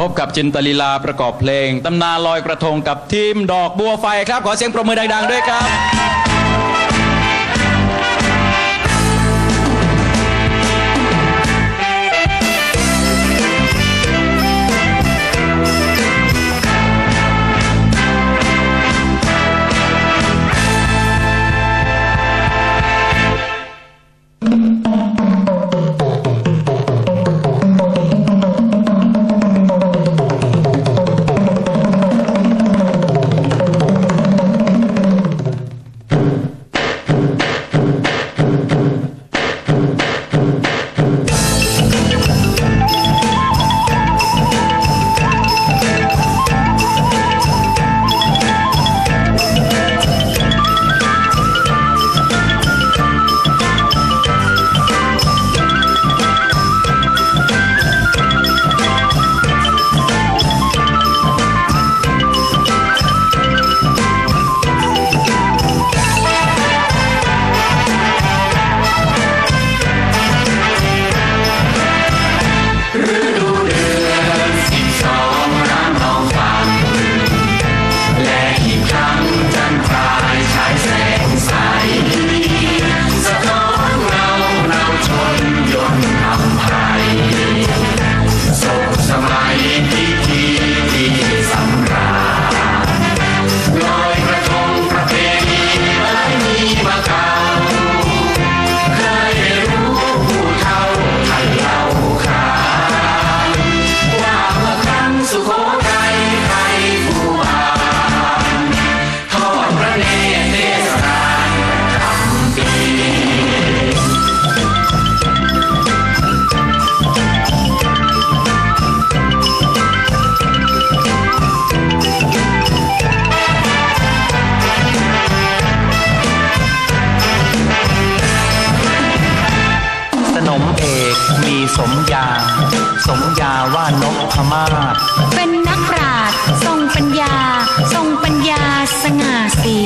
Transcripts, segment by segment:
พบกับจินตลีลาประกอบเพลงตำนานลอยกระทงกับทีมดอกบัวไฟครับ ขอเสียงปรบมือดังๆด้วยครับ มาศเป็นนักปราชญ์ทรงปัญญา ทรงปัญญาสง่าสี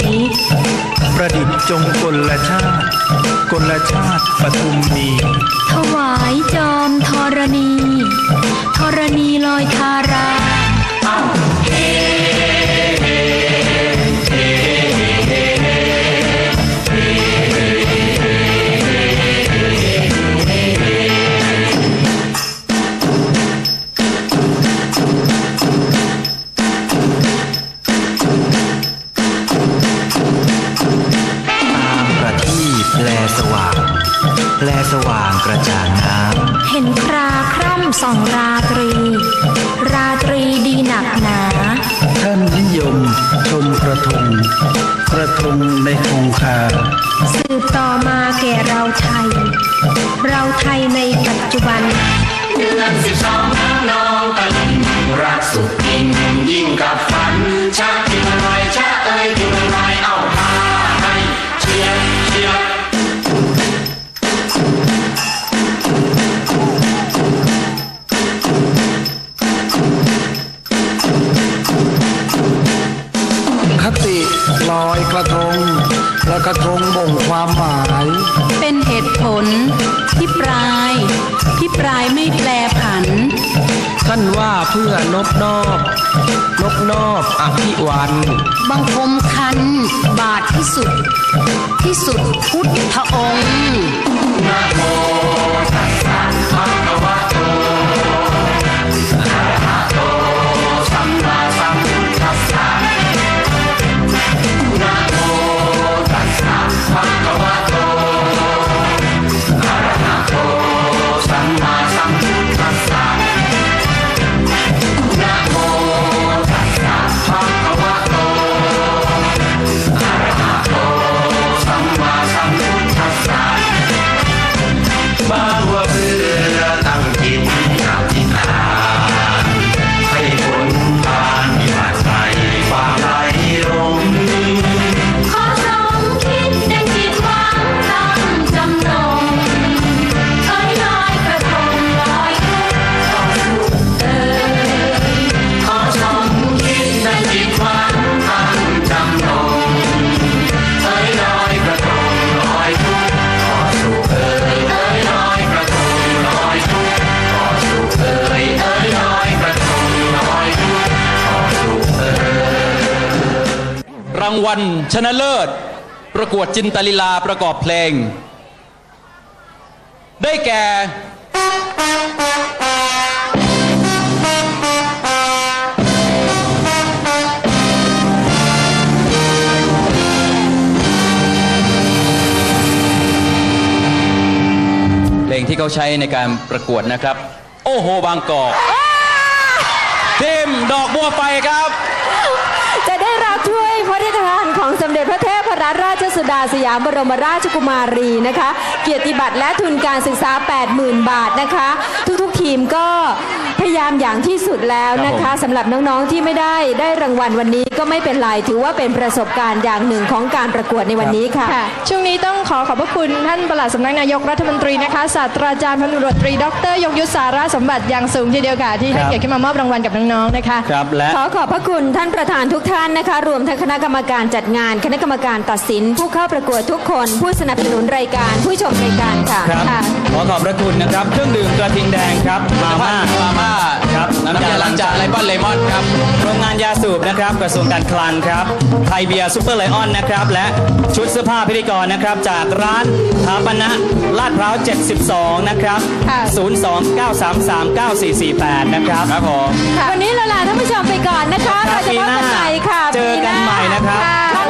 ประดิษฐ์จงกลชาติกลชาติปทุมมี ถวายจอมธรณี ธรณีลอยทารา สว่างแลสว่างกระจ่างน้เห็นคราคร่ำส่องราตรี ราตรีดีหนักหนาำท่านนิยมชมกระทง กระทงในคงคา สืบต่อมาแก่เราไทย เราไทยในปัจจุบันเดือนสิบสองน้ำนองตะลิงรักสุดยิ่งยิ่งกับฝัน กระทงและกระทงบ่งความหมาย เป็นเหตุผลที่ปลายที่ปลายไม่แปรผัน ท่านว่าเพื่อนบนอบนบนอบอภิวันบังคมคันบาทที่สุด ที่สุดพุทธองค์ วัลชนะเลิศ ประกวดจินตลีลาประกอบเพลง ได้แก่เพลงที่เขาใช้ในการประกวดนะครับ โอ้โห บางกอกทีมดอกบัวไฟครับ จะได้รับถ้วยพระราชทานของสมเด็จพ ระเทพรัตนราชสุดาสยามบรมราชกุมารีนะคะ เกียรติบัตรและทุนการศึกษา 80,000 บาทนะคะ ทุกๆทีมก็พยายามอย่างที่สุดแล้วนะคะสำหรับน้องๆที่ไม่ได้ได้รางวัลวันนี้ก็ไม่เป็นไรถือว่าเป็นประสบการณ์อย่างหนึ่งของการประกวดในวันนี้ค่ะค่ะช่วงนี้ต้องขอขอบพระคุณท่านปลัดสำนักนายกรัฐมนตรีนะคะศาสตราจารย์พันตำรวจตรีดรยงยุทธสาระสมบัติอย่างสูงทีเดียวค่ะที่ให้ครับเกียรติขึ้นมามอบรางวัลกับน้องๆนะคะครับและขอขอบพระคุณท่านประธานทุกท่านนะคะ รวมทั้งคณะกรรมการจัดงาน คณะกรรมการตัดสินผู้เข้าประกวดทุกคน ผู้สนับสนุนรายการผู้ชมรายการค่ะครับ ค่ะ ขอขอบพระคุณนะครับ เครื่องดื่มกระทิงแดงครับ มาม่า มาม่าครับน้ำยาล้างจานไลปอนเลมอนครับ โรงงานยาสูบนะครับกระทรวงการคลังครับ ไทยเบียร์ซูเปอร์ไลออนนะครับ และชุดเสื้อผ้าพิธีกรนะครับ จากร้านถาปนะลาดพร้าว 72 นะครับ ค่ะ 029339448 นะครับครับผม วันนี้เราลาท่านผู้ชมไปก่อนนะคะครัเราบจะพบกันใหม่ค่ะปีหน้าเจอกันใหม่นะครับ ปีหา